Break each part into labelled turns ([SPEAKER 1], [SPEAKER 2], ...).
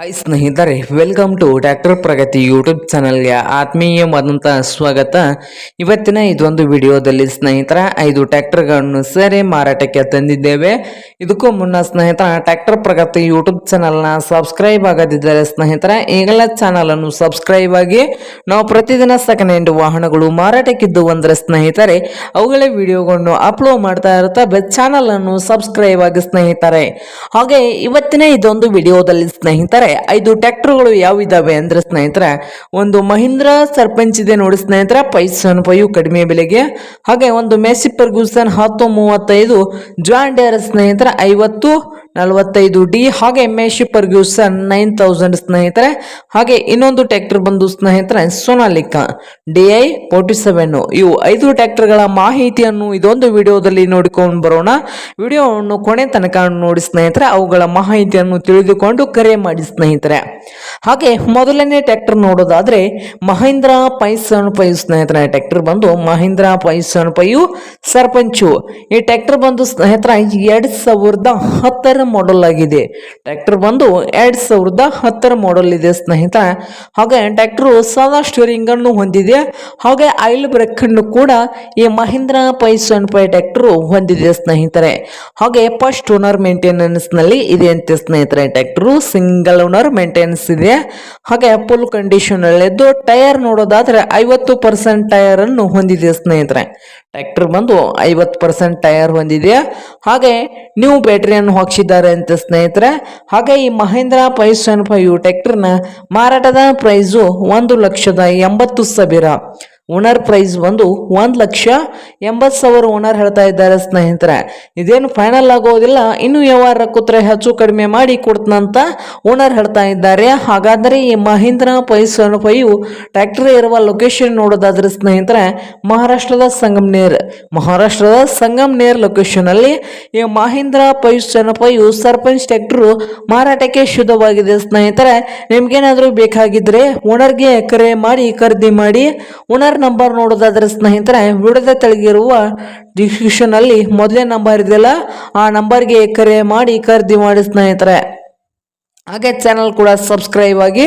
[SPEAKER 1] Hi ಸ್ನೇಹಿತರೆ welcome to tractor Pragati YouTube ಚಾನಲ್ಗೆ ಆತ್ಮೀಯವಾದಂಥ ಸ್ವಾಗತ. ಇವತ್ತಿನ ಇದೊಂದು ವಿಡಿಯೋದಲ್ಲಿ ಸ್ನೇಹಿತರ, ಐದು ಟ್ರ್ಯಾಕ್ಟರ್ಗಳನ್ನು ಸೇರಿ ಮಾರಾಟಕ್ಕೆ ತಂದಿದ್ದೇವೆ. ಇದಕ್ಕೂ ಮುನ್ನ ಸ್ನೇಹಿತರ ಟ್ಯಾಕ್ಟರ್ ಪ್ರಗತಿ ಯೂಟ್ಯೂಬ್ ಚಾನಲ್ನ ಸಬ್ಸ್ಕ್ರೈಬ್ ಆಗದಿದ್ದರೆ ಸ್ನೇಹಿತರ, ಈಗಲೇ ಚಾನಲನ್ನು ಸಬ್ಸ್ಕ್ರೈಬ್ ಆಗಿ, ನಾವು ಪ್ರತಿದಿನ ಸೆಕೆಂಡ್ ಹ್ಯಾಂಡ್ ವಾಹನಗಳು ಮಾರಾಟಕ್ಕಿದ್ದು ಅಂದರೆ ಸ್ನೇಹಿತರೆ, ಅವುಗಳ ವಿಡಿಯೋಗಳನ್ನು ಅಪ್ಲೋಡ್ ಮಾಡ್ತಾ ಇರುತ್ತವೆ ಚಾನಲನ್ನು ಸಬ್ಸ್ಕ್ರೈಬ್ ಆಗಿ ಸ್ನೇಹಿತರೆ. ಹಾಗೆ, ಇವತ್ತಿನ ಇದೊಂದು ವಿಡಿಯೋದಲ್ಲಿ ಸ್ನೇಹಿತರೆ ಐದು ಟ್ರ್ಯಾಕ್ಟರ್ಗಳು ಯಾವಿದಾವೆ ಅಂದ್ರೆ ಸ್ನೇಹಿತರೆ, ಒಂದು ಮಹೀಂದ್ರ ಸರ್ಪಂಚ್ ಇದೆ ನೋಡಿ ಸ್ನೇಹಿತರೆ, ಪೈಸನ್ ಪೈಯು ಕಡಿಮೆ ಬೆಲೆಗೆ. ಹಾಗೆ ಒಂದು ಮೆಸಿಪರ್ ಗುಲ್ಸನ್ ಹತ್ತು ಮೂವತ್ತೈದು ಜಾನ್ ಡೇರ್ ಸ್ನೇಹಿತರೆ, ಐವತ್ತು ನಲವತ್ತೈದು ಡಿ, ಹಾಗೆ ಮೇಶಿ ಫರ್ಗ್ಯೂಸನ್ ನೈನ್ ತೌಸಂಡ್ ಸ್ನೇಹಿತರೆ, ಹಾಗೆ ಇನ್ನೊಂದು ಟ್ರ್ಯಾಕ್ಟರ್ ಬಂದು ಸ್ನೇಹಿತರೆ Sonalika D I forty seven ಇವು ಐದು ಟ್ರ್ಯಾಕ್ಟರ್ಗಳ ಮಾಹಿತಿಯನ್ನು ಇದೊಂದು ವಿಡಿಯೋದಲ್ಲಿ ನೋಡಿಕೊಂಡು ಬರೋಣ. ವಿಡಿಯೋವನ್ನು ಕೊನೆ ತನಕ ನೋಡಿ ಸ್ನೇಹಿತರೆ, ಅವುಗಳ ಮಾಹಿತಿಯನ್ನು ತಿಳಿದುಕೊಂಡು ಕರೆ ಮಾಡಿ ಸ್ನೇಹಿತರೆ. ಹಾಗೆ ಮೊದಲನೇ ಟ್ರ್ಯಾಕ್ಟರ್ ನೋಡೋದಾದ್ರೆ, ಮಹೇಂದ್ರ ಪೈಸನ್ ಪೈ ಸ್ನೇಹಿತರೆ. ಟ್ರ್ಯಾಕ್ಟರ್ ಬಂದು ಮಹೇಂದ್ರ ಪೈಸನ್ ಪೈಯು, ಸರ್ಪಂಚು. ಈ ಟ್ರ್ಯಾಕ್ಟರ್ ಬಂದು ಸ್ನೇಹಿತರ, ಎರಡ್ ಸಾವಿರದ ಹತ್ತರ ಮಾಡೆಲ್ ಆಗಿದೆ. ಟ್ರ್ಯಾಕ್ಟರ್ ಬಂದು ಎರಡ್ ಸಾವಿರದ ಹತ್ತರ ಮಾಡೆಲ್ ಇದೆ ಸ್ನೇಹಿತ. ಹಾಗೆ ಟ್ರ್ಯಾಕ್ಟರ್ ಸಾದಾ ಸ್ಟೀರಿಂಗ್ ಅನ್ನು ಹೊಂದಿದೆ. ಹಾಗೆ ಆಯಿಲ್ ಬ್ರೇಕ್ ಅನ್ನು ಕೂಡ ಈ ಮಹೀಂದ್ರ ಪೈಸನ್ ಪೈ ಟ್ರ್ಯಾಕ್ಟರ್ ಹೊಂದಿದೆ ಸ್ನೇಹಿತರೆ. ಹಾಗೆ ಫಸ್ಟ್ ಓನರ್ ಮೇಂಟೆನೆನ್ಸ್ನಲ್ಲಿ ಇದೆ ಅಂತ ಸ್ನೇಹಿತರೆ. ಟ್ರ್ಯಾಕ್ಟರ್ ಸಿಂಗಲ್ ಓನರ್ ಮೇಂಟೆನೆನ್ಸ್ ಇದೆ. ಹಾಗೆ ಫುಲ್ ಕಂಡೀಷನ್ ಅಲ್ಲಿದ್ದು ಟೈರ್ ನೋಡೋದಾದ್ರೆ ಐವತ್ತು ಪರ್ಸೆಂಟ್ ಟೈರ್ ಅನ್ನು ಹೊಂದಿದೆ ಸ್ನೇಹಿತರೆ. ಟ್ರ್ಯಾಕ್ಟರ್ ಬಂದು ಐವತ್ತು ಪರ್ಸೆಂಟ್ ಟೈರ್ ಹೊಂದಿದೆಯಾ? ಹಾಗೆ ನೀವು ಬ್ಯಾಟ್ರಿಯನ್ನು ಹಾಕ್ಸಿದ್ದಾರೆ ಅಂತ ಸ್ನೇಹಿತರೆ, ಹಾಗೆ ಈ ಮಹೇಂದ್ರ ಪೈಸನ್ ಫೈವ್ ಟ್ಯಾಕ್ಟರ್ನ ಮಾರಾಟದ ಪ್ರೈಸು ಒಂದು ಲಕ್ಷದ ಎಂಬತ್ತು ಸಾವಿರ. ಓನರ್ ಪ್ರೈಸ್ ಬಂದು ಒಂದು ಲಕ್ಷ ಎಂಬತ್ತು ಸಾವಿರ ಓನರ್ ಹೇಳ್ತಾ ಇದ್ದಾರೆ ಸ್ನೇಹಿತರೆ. ಇದೇನು ಫೈನಲ್ ಆಗೋದಿಲ್ಲ, ಇನ್ನು ವ್ಯವಹಾರ ಕೂತ್ರೆ ಹೆಚ್ಚು ಕಡಿಮೆ ಮಾಡಿ ಕೊಡ್ತನಂತ ಓನರ್ ಹೇಳ್ತಾ ಇದ್ದಾರೆ. ಹಾಗಾದರೆ ಈ ಮಹೀಂದ್ರ ಪೈಸ್ ಫೈವ್ ಟ್ರ್ಯಾಕ್ಟರ್ ಇರುವ ಲೊಕೇಶನ್ ನೋಡೋದಾದ್ರೆ ಸ್ನೇಹಿತರೆ, ಮಹಾರಾಷ್ಟ್ರದ ಸಂಗಮ್ನೇರ್ ಮಹಾರಾಷ್ಟ್ರದ ಸಂಗಮ್ನೇರ್ ಲೊಕೇಶನ್ ಅಲ್ಲಿ ಈ ಮಹೀಂದ್ರ ಪೈಸ್ ಫೈವ್ ಸರ್ಪಂಚ್ ಟ್ರ್ಯಾಕ್ಟರ್ ಮಾರಾಟಕ್ಕೆ ಶುದ್ಧವಾಗಿದೆ ಸ್ನೇಹಿತರೆ. ನಿಮ್ಗೇನಾದ್ರೂ ಬೇಕಾಗಿದ್ರೆ ಓನರ್ಗೆ ಕರೆ ಮಾಡಿ, ಖರೀದಿ ಮಾಡಿ ಓನರ್ ನಂಬರ್ ನೋಡೋದಾದ್ರೆ ಸ್ನೇಹಿತರೆ, ವಿಡದ ತೆಳಗಿರುವ ಡಿಸ್ಕ್ರಿಪ್ಷನ್ ಅಲ್ಲಿ ಮೊದಲೇ ನಂಬರ್ ಇದೆಯಲ್ಲ, ಆ ನಂಬರ್ಗೆ ಕರೆ ಮಾಡಿ ಖರೀದಿ ಮಾಡಿ ಸ್ನೇಹಿತರೆ. ಹಾಗೆ ಚಾನಲ್ ಕೂಡ ಸಬ್ಸ್ಕ್ರೈಬ್ ಆಗಿ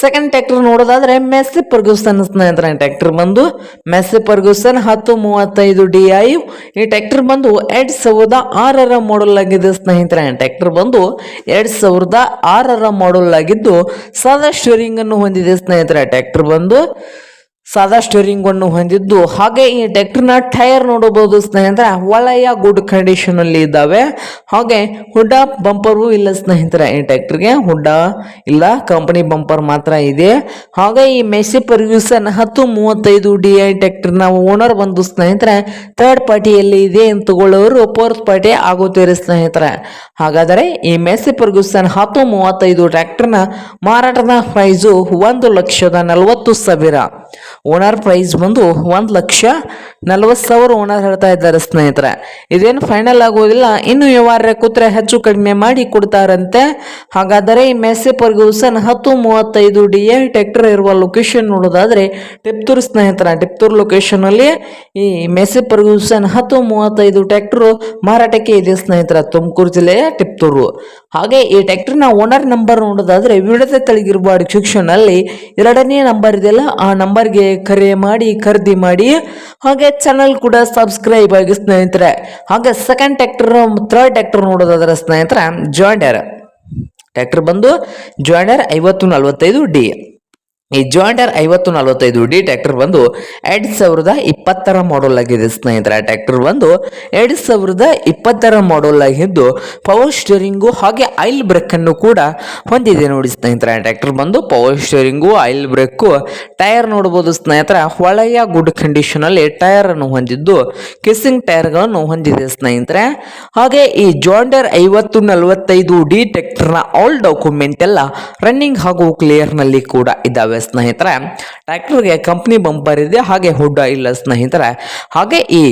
[SPEAKER 1] ಸೆಕೆಂಡ್ ಟ್ಯಾಕ್ಟರ್ ನೋಡೋದಾದ್ರೆ ಮೆಸ್ಸಿ ಪರ್ಗೂಸನ್ ಸ್ನೇಹಿತರೆ. ಟ್ಯಾಕ್ಟರ್ ಬಂದು ಮೆಸ್ಸಿ ಪರ್ಗೂಸನ್ ಹತ್ತು ಮೂವತ್ತೈದು ಡಿ ಐ ಈ ಟ್ಯಾಕ್ಟರ್ ಬಂದು ಎರಡ್ ಸಾವಿರದ ಆರರ ಮಾಡಲ್ ಆಗಿದೆ ಸ್ನೇಹಿತರೆ. ಟ್ಯಾಕ್ಟರ್ ಬಂದು ಎರಡ್ ಸಾವಿರದ ಆರರ ಮಾಡಲ್ ಆಗಿದ್ದು, ಸಾದಾ ಸ್ಟೀರಿಂಗ್ ಅನ್ನು ಹೊಂದಿದೆ ಸ್ನೇಹಿತರೆ. ಟ್ಯಾಕ್ಟರ್ ಬಂದು ಸಾದಾ ಸ್ಟೀರಿಂಗ್ ಅನ್ನು ಹೊಂದಿದ್ದು. ಹಾಗೆ ಈ ಟ್ರ್ಯಾಕ್ಟರ್ನ ಟೈರ್ ನೋಡಬಹುದು ಸ್ನೇಹಿತರೆ. ಒಳ್ಳೆಯ ಗುಡ್ ಕಂಡೀಷನ್ ಅಲ್ಲಿ ಇದ್ದಾವೆ. ಹಾಗೆ ಹುಡ್ಡ ಬಂಪರು ಇಲ್ಲ ಸ್ನೇಹಿತರೆ ಈ ಟ್ರ್ಯಾಕ್ಟರ್ಗೆ. ಹುಡ್ಡ ಇಲ್ಲ ಕಂಪನಿ ಬಂಪರ್ ಮಾತ್ರ ಇದೆ. ಹಾಗೆ ಈ ಮೆಸಿ ಪರ್ಗ್ಯೂಸನ್ ಹತ್ತು ಮೂವತ್ತೈದು ಡಿ ಐ ಟ್ರ್ಯಾಕ್ಟರ್ನ ಓನರ್ ಬಂದು ಸ್ನೇಹಿತರೆ ಥರ್ಡ್ ಪಾರ್ಟಿಯಲ್ಲಿ ಇದೆ ಅಂತ ತಗೊಳ್ಳೋರು ಫೋರ್ತ್ ಪಾರ್ಟಿ ಆಗುತ್ತೀರಿ ಸ್ನೇಹಿತರೆ. ಹಾಗಾದರೆ ಈ ಮೆಸಿ ಪರ್ಗ್ಯೂಸನ್ ಹತ್ತು ಮೂವತ್ತೈದು ಟ್ರ್ಯಾಕ್ಟರ್ನ ಮಾರಾಟದ ಪ್ರೈಸು ಒಂದು ಲಕ್ಷದ ನಲವತ್ತು ಸಾವಿರ. ಓನರ್ ಪ್ರೈಸ್ ಬಂದು ಒಂದು ಲಕ್ಷ ನಲವತ್ತು ಸಾವಿರ ಓನರ್ ಹೇಳ್ತಾ ಇದ್ದಾರೆ ಸ್ನೇಹಿತರೆ. ಇದೇನು ಫೈನಲ್ ಆಗೋದಿಲ್ಲ, ಇನ್ನು ವ್ಯವಹಾರ ಕೂತ್ರೆ ಹೆಚ್ಚು ಕಡಿಮೆ ಮಾಡಿ ಕೊಡ್ತಾರಂತೆ. ಹಾಗಾದರೆ ಈ ಮೆಸ್ಸಿ ಪರ್ಗೂಸನ್ ಹತ್ತು ಮೂವತ್ತೈದು ಡಿ ಎ ಟ್ರ್ಯಾಕ್ಟರ್ ಇರುವ ಲೊಕೇಶನ್ ನೋಡೋದಾದ್ರೆ ಟಿಪ್ತೂರ್ ಸ್ನೇಹಿತರ ಟಿಪ್ತೂರ್ ಲೊಕೇಶನ್ ಅಲ್ಲಿ ಈ ಮೆಸ್ಸಿ ಪರ್ಗೂಸನ್ ಹತ್ತು ಮೂವತ್ತೈದು ಟ್ರ್ಯಾಕ್ಟರ್ ಮಾರಾಟಕ್ಕೆ ಇದೆ ಸ್ನೇಹಿತರ. ತುಮಕೂರು ಜಿಲ್ಲೆಯ ಟಿಪ್ತೂರು. ಹಾಗೆ ಈ ಟ್ಯಾಕ್ಟರ್ನ ಓನರ್ ನಂಬರ್ ನೋಡೋದಾದ್ರೆ ವಿವಿಧತೆ ತೆಳಗಿರುವ ಡಿಸ್ಕ್ರಿಪ್ಷನ್ನಲ್ಲಿ ಎರಡನೇ ನಂಬರ್ ಇದೆಯಲ್ಲ ಆ ನಂಬರ್ಗೆ ಕರೆ ಮಾಡಿ, ಖರೀದಿ ಮಾಡಿ, ಹಾಗೆ ಚಾನಲ್ ಕೂಡ ಸಬ್ಸ್ಕ್ರೈಬ್ ಆಗಿ ಸ್ನೇಹಿತರೆ. ಹಾಗೆ ಸೆಕೆಂಡ್ ಟ್ಯಾಕ್ಟರ್ ಥರ್ಡ್ ಟ್ಯಾಕ್ಟರ್ ನೋಡೋದಾದ್ರೆ ಸ್ನೇಹಿತರೆ ಜಾಂಡರ್ ಟ್ಯಾಕ್ಟರ್ ಬಂದು ಜಾಂಡರ್ ಐವತ್ತು ನಲವತ್ತೈದು ಡಿ ಈ ಜಾಂಡರ್ ಐವತ್ತು ನಲವತ್ತೈದು ಡಿ ಟ್ರ್ಯಾಕ್ಟರ್ ಬಂದು ಎರಡ್ ಸಾವಿರದ ಇಪ್ಪತ್ತರ ಮಾಡಲ್ ಆಗಿದೆ ಸ್ನೇಹಿತರೆ. ಟ್ರ್ಯಾಕ್ಟರ್ ಬಂದು ಎರಡ್ ಸಾವಿರದ ಇಪ್ಪತ್ತರ ಮಾಡಲ್ ಆಗಿದ್ದು ಪವರ್ ಸ್ಟೇರಿಂಗು ಹಾಗೆ ಆಯಿಲ್ ಬ್ರೇಕ್ ಅನ್ನು ಕೂಡ ಹೊಂದಿದೆ ನೋಡಿ ಸ್ನೇಹಿತರೆ. ಟ್ರ್ಯಾಕ್ಟರ್ ಬಂದು power steering oil brake tyre ನೋಡಬಹುದು ಸ್ನೇಹಿತರ. ಹೊಳೆಯ ಗುಡ್ ಕಂಡೀಷನ್ ಅಲ್ಲಿ ಟೈರ್ ಅನ್ನು ಹೊಂದಿದ್ದು ಕಿಸ್ಸಿಂಗ್ ಟೈರ್ಗಳನ್ನು ಹೊಂದಿದೆ ಸ್ನೇಹಿತರೆ. ಹಾಗೆ ಈ ಜಾಂಡರ್ ಐವತ್ತು ನಲವತ್ತೈದು ಡಿ ಟ್ರ್ಯಾಕ್ಟರ್ನ ಆಲ್ ಡಾಕ್ಯುಮೆಂಟ್ ಎಲ್ಲ ರನ್ನಿಂಗ್ ಹಾಗೂ ಕ್ಲಿಯರ್ನಲ್ಲಿ ಕೂಡ ಇದ್ದಾವೆ. ಇದಾವೆ ಸ್ನೇಹಿತರ, ಟ್ರ್ಯಾಕ್ಟರ್ಗೆ ಕಂಪ್ನಿ ಬಂಪರ್ ಇದೆ, ಹಾಗೆ ಹುಡ್ಡ ಇಲ್ಲ ಸ್ನೇಹಿತರ. ಹಾಗೆ ಈ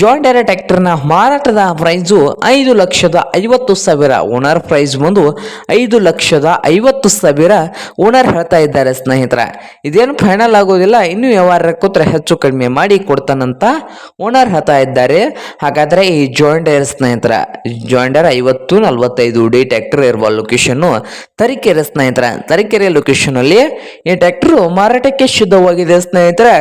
[SPEAKER 1] ಜಾಯಿಂಟ್ ಡೈರೆ ಟ್ರ್ಯಾಕ್ಟರ್ನ ಮಾರಾಟದ ಪ್ರೈಸು ಐದು ಲಕ್ಷದ ಐವತ್ತು ಸಾವಿರ. ಓನರ್ ಪ್ರೈಸ್ ಬಂದು ಐದು ಲಕ್ಷದ ಐವತ್ತು ಸಾವಿರ ಓನರ್ ಹೇಳ್ತಾ ಇದ್ದಾರೆ ಸ್ನೇಹಿತರ. ಇದೇನು ಫೈನಲ್ ಆಗೋದಿಲ್ಲ, ಇನ್ನೂ ವ್ಯವಹಾರ ಕೂತ್ರೆ ಹೆಚ್ಚು ಕಡಿಮೆ ಮಾಡಿ ಕೊಡ್ತಾನಂತ ಓನರ್ ಹೇಳ್ತಾ ಇದ್ದಾರೆ. ಹಾಗಾದ್ರೆ ಈ ಜಾಯಿಂಟ್ ಡೇರ್ ಸ್ನೇಹಿತರ ಜಾಯಿಂಟ್ ಏರ್ ಐವತ್ತು, ನಲವತ್ತೈದು ಡಿ ಟ್ಯಾಕ್ಟರ್ ಇರುವ ಲೊಕೇಶನ್ ತರೀಕೆರೆ ಸ್ನೇಹಿತರ. ತರೀಕೆರೆ ಲೊಕೇಶನ್ ಅಲ್ಲಿ ಈ ಟ್ರ್ಯಾಕ್ಟರ್ ಮಾರಾಟಕ್ಕೆ ಶುದ್ಧವಾಗಿದೆ ಸ್ನೇಹಿತರೆ,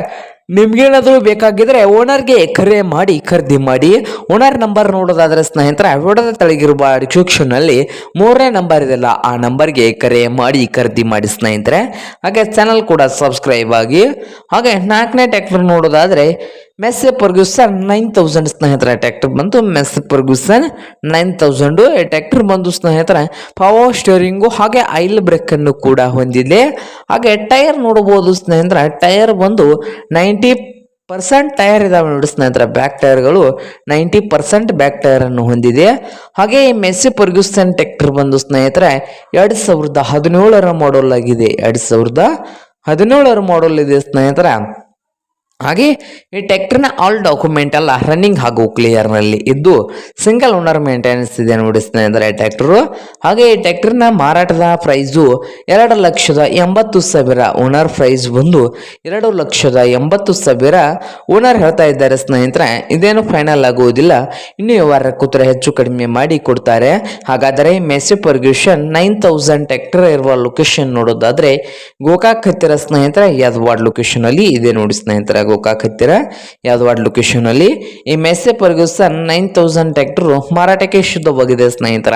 [SPEAKER 1] ನಿಮ್ಗೇನಾದರೂ ಬೇಕಾಗಿದ್ರೆ ಓನರ್ಗೆ ಕರೆ ಮಾಡಿ, ಖರೀದಿ ಮಾಡಿ. ಓನರ್ ನಂಬರ್ ನೋಡೋದಾದ್ರೆ ಸ್ನೇಹಿತರೆ ವಿಡದ ತಳಗಿರುವ ಡಿಸ್ಕ್ರಿಪ್ಷನ್ನಲ್ಲಿ ಮೂರನೇ ನಂಬರ್ ಇದೆಲ್ಲ ಆ ನಂಬರ್ಗೆ ಕರೆ ಮಾಡಿ, ಖರೀದಿ ಮಾಡಿ ಸ್ನೇಹಿತರೆ. ಹಾಗೆ ಚಾನಲ್ ಕೂಡ ಸಬ್ಸ್ಕ್ರೈಬ್ ಆಗಿ. ಹಾಗೆ ನಾಲ್ಕನೇ ಟ್ಯಾಕ್ಟರ್ ನೋಡೋದಾದ್ರೆ ಮೆಸ್ಸೆ ಪರ್ಗ್ಯೂಸನ್ ನೈನ್ ತೌಸಂಡ್ ಸ್ನೇಹಿತರ, ಟ್ಯಾಕ್ಟರ್ ಬಂತು ಮೆಸ್ಸೆ ಪರ್ಗ್ಯೂಸನ್ ನೈನ್ ತೌಸಂಡು ಈ ಟ್ರ್ಯಾಕ್ಟರ್ ಬಂದು ಸ್ನೇಹಿತರ ಪವರ್ ಸ್ಟೇರಿಂಗು ಹಾಗೆ ಐಲ್ ಬ್ರೇಕ್ ಅನ್ನು ಕೂಡ ಹೊಂದಿದೆ. ಹಾಗೆ ಟೈರ್ ನೋಡಬಹುದು ಸ್ನೇಹಿತರ ಟೈರ್ ಬಂದು ನೈಂಟಿ ಪರ್ಸೆಂಟ್ ಟೈರ್ ಇದಾವೆ ನೋಡಿ ಸ್ನೇಹಿತರ ಬ್ಯಾಕ್ ಟೈರ್ಗಳು ನೈಂಟಿ ಪರ್ಸೆಂಟ್ ಬ್ಯಾಕ್ ಟೈರ್ ಅನ್ನು ಹೊಂದಿದೆ. ಹಾಗೆ ಈ ಮೆಸ್ಸಿ ಪರ್ಗ್ಯೂಸನ್ ಟ್ಯಾಕ್ಟರ್ ಬಂದು ಸ್ನೇಹಿತರೆ, ಎರಡು ಸಾವಿರದ ಹದಿನೇಳರ ಮಾಡಲ್ ಆಗಿದೆ. ಎರಡು ಸಾವಿರದ ಹದಿನೇಳರ ಮಾಡಲ್ ಇದೆ ಸ್ನೇಹಿತರ. ಹಾಗೆ ಈ ಟ್ಯಾಕ್ಟರ್ನ ಆಲ್ ಡಾಕ್ಯುಮೆಂಟ್ ಎಲ್ಲ ರನ್ನಿಂಗ್ ಹಾಗೂ ಕ್ಲಿಯರ್ನಲ್ಲಿ ಇದ್ದು ಸಿಂಗಲ್ ಓನರ್ ಮೇಂಟೆನೆನ್ಸ್ ಇದೆ ನೋಡಿ ಸ್ನೇಹಿತರೆ ಟ್ಯಾಕ್ಟರು ಹಾಗೆ ಈ ಟ್ಯಾಕ್ಟರ್ನ ಮಾರಾಟದ ಪ್ರೈಸು ಎರಡು ಲಕ್ಷದ ಎಂಬತ್ತು ಸಾವಿರ ಓನರ್ ಪ್ರೈಸ್ ಬಂದು ಎರಡು ಲಕ್ಷದ ಎಂಬತ್ತು ಸಾವಿರ ಓನರ್ ಹೇಳ್ತಾ ಇದ್ದಾರೆ ಸ್ನೇಹಿತರೆ. ಇದೇನು ಫೈನಲ್ ಆಗುವುದಿಲ್ಲ. ಇನ್ನೂ ವ್ಯವಹಾರ ಕೂತ್ರೆ ಹೆಚ್ಚು ಕಡಿಮೆ ಮಾಡಿ ಕೊಡ್ತಾರೆ. ಹಾಗಾದರೆ Massey Ferguson nine thousand tractor ಇರುವ ಲೊಕೇಶನ್ ನೋಡೋದಾದ್ರೆ ಗೋಕಾಕ್ ಹತ್ತಿರ ಸ್ನೇಹಿತರೆ ಯಾದವಾಡ್ ಲೊಕೇಶನ್ ಅಲ್ಲಿ ಇದೆ ನೋಡಿ ಸ್ನೇಹಿತರೆ. ಗೋಕಾಕ್ ಹತ್ತಿರ ಯಾವ್ದು ಲೊಕೇಶನ್ ಅಲ್ಲಿ? ಈ Massey Ferguson nine thousand tractor ಮಾರಾಟಕ್ಕೆ ಶುದ್ಧವಾಗಿದೆ ಸ್ನೇಹಿತರ.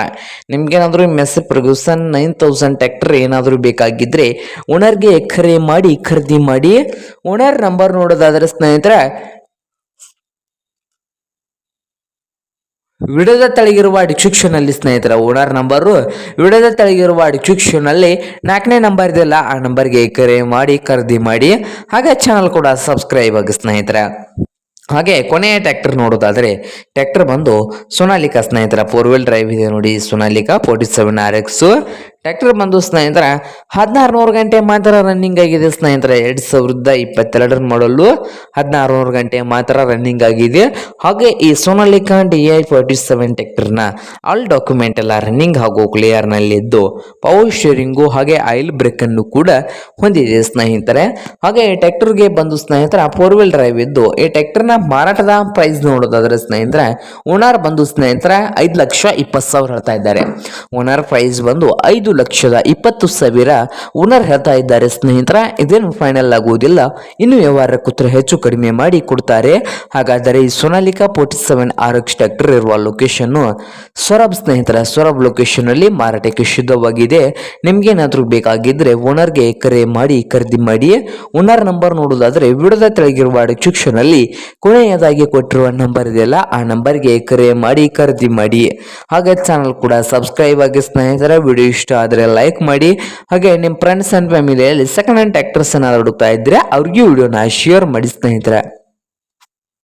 [SPEAKER 1] ನಿಮ್ಗೇನಾದರೂ ಈ Massey Ferguson nine thousand tractor ಏನಾದರೂ ಬೇಕಾಗಿದ್ರೆ ಓನರ್ಗೆ ಕರೆ ಮಾಡಿ, ಖರೀದಿ ಮಾಡಿ. ಓನರ್ ನಂಬರ್ ನೋಡೋದಾದ್ರೆ ಸ್ನೇಹಿತರೆ ವಿಡಿಯೋದ ತಳಗಿರುವ ಡಿಕ್ಷಿಕ್ಷನಲ್ಲಿ ಸ್ನೇಹಿತರ ಓನರ್ ನಂಬರು ವಿಡಿಯೋದ ತಳಗಿರುವ ಡಿಕ್ಷಿಕ್ಷನಲ್ಲಿ ನಾಲ್ಕನೇ ನಂಬರ್ ಇದೆಯಲ್ಲ, ಆ ನಂಬರ್ಗೆ ಕರೆ ಮಾಡಿ, ಖರೀದಿ ಮಾಡಿ, ಹಾಗೆ ಚಾನಲ್ ಕೂಡ ಸಬ್ಸ್ಕ್ರೈಬ್ ಆಗಿ ಸ್ನೇಹಿತರ. ಹಾಗೆ ಕೊನೆಯ ಟ್ರ್ಯಾಕ್ಟರ್ ನೋಡೋದಾದರೆ ಟ್ರ್ಯಾಕ್ಟರ್ ಬಂದು ಸೊನಾಲಿಕಾ ಸ್ನೇಹಿತರ ಫೋರ್ ವೀಲ್ ಡ್ರೈವ್ ಇದೆ ನೋಡಿ, Sonalika forty seven R X tractor ಬಂದು ಸ್ನೇಹಿತರ ಹದಿನಾರು ನೂರು ಗಂಟೆ ಮಾತ್ರ ರನ್ನಿಂಗ್ ಆಗಿದೆ ಸ್ನೇಹಿತರ, ಎರಡು ಸಾವಿರದ ಇಪ್ಪತ್ತೆರಡರ ಮಾಡಲು ಹದಿನಾರು ನೂರು ಗಂಟೆ ಮಾತ್ರ ರನ್ನಿಂಗ್ ಆಗಿದೆ. ಹಾಗೆ ಈ Sonalika D I forty seven ಟ್ರ್ಯಾಕ್ಟರ್ನ ಆಲ್ ಡಾಕ್ಯುಮೆಂಟ್ ಎಲ್ಲ ರನ್ನಿಂಗ್ ಹಾಗೂ ಕ್ಲಿಯರ್ನಲ್ಲಿದ್ದು ಪವರ್ ಶೇರಿಂಗು ಹಾಗೆ ಆಯಿಲ್ ಬ್ರೇಕನ್ನು ಕೂಡ ಹೊಂದಿದೆ ಸ್ನೇಹಿತರೆ. ಹಾಗೆ ಈ ಟ್ರ್ಯಾಕ್ಟರ್ಗೆ ಬಂದು ಸ್ನೇಹಿತರ ಫೋರ್ ವೀಲ್ ಡ್ರೈವ್ ಇದ್ದು, ಈ ಟ್ರ್ಯಾಕ್ಟರ್ನ ಮಾರಾಟದ ಪ್ರೈಸ್ ನೋಡೋದಾದ್ರೆ ಸ್ನೇಹಿತರೆ, ಓನರ್ ಬಂದು ಸ್ನೇಹಿತರೆ ಐದು ಲಕ್ಷ ಇಪ್ಪತ್ತು ಸಾವಿರ ಹೇಳ್ತಾ ಇದ್ದಾರೆ. ಓನರ್ ಪ್ರೈಸ್ ಬಂದು ಐದು ಲಕ್ಷದ ಇಪ್ಪತ್ತು ಸಾವಿರ ಓನರ್ ಹೇಳ್ತಾ ಇದ್ದಾರೆ ಸ್ನೇಹಿತರೆ. ಇದೇನು ಫೈನಲ್ ಆಗುವುದಿಲ್ಲ, ಇನ್ನು ವ್ಯವಹಾರ ಕೂತ್ರೆ ಹೆಚ್ಚು ಕಡಿಮೆ ಮಾಡಿ ಕೊಡ್ತಾರೆ. ಹಾಗಾದರೆ ಈ Sonalika forty seven R X tractor ಇರುವ ಲೊಕೇಶನ್ನು ಸೊರಬ್ ಸ್ನೇಹಿತರ, ಸೊರಬ್ ಲೊಕೇಶನ್ ಅಲ್ಲಿ ಮಾರಾಟಕ್ಕೆ ಶುದ್ಧವಾಗಿದೆ ಬೇಕಾಗಿದ್ರೆ ಓನರ್ಗೆ ಕರೆ ಮಾಡಿ ಖರೀದಿ ಮಾಡಿ. ಓನರ್ ನಂಬರ್ ನೋಡೋದಾದರೆ ವಿಡಿಯೋದ ತೆಳಗಿರುವ ಡಿಸ್ಕ್ರಿಪ್ಷನ್ ಅಲ್ಲಿ ಕೊನೆಯದಾಗಿ ಕೊಟ್ಟಿರುವ ನಂಬರ್ ಇದೆಯಲ್ಲ ಆ ನಂಬರ್ಗೆ ಕರೆ ಮಾಡಿ, ಖರೀದಿ ಮಾಡಿ. ಹಾಗೆ ಚಾನಲ್ ಕೂಡ ಸಬ್ಸ್ಕ್ರೈಬ್ ಆಗಿ ಸ್ನೇಹಿತರ ವಿಡಿಯೋ ಇಷ್ಟ ಆದರೆ ಲೈಕ್ ಮಾಡಿ. ಹಾಗೆ ನಿಮ್ಮ ಫ್ರೆಂಡ್ಸ್ ಅಂಡ್ ಫ್ಯಾಮಿಲಿಯಲ್ಲಿ ಸೆಕೆಂಡ್ ಹ್ಯಾಂಡ್ ಟ್ರ್ಯಾಕ್ಟರ್ಸ್ ಏನಾದ್ರು ಹುಡುಕ್ತಾ ಇದ್ದರೆ ಅವ್ರಿಗೂ ವಿಡಿಯೋನ ಶೇರ್ ಮಾಡಿ ಸ್ನೇಹಿತರೆ.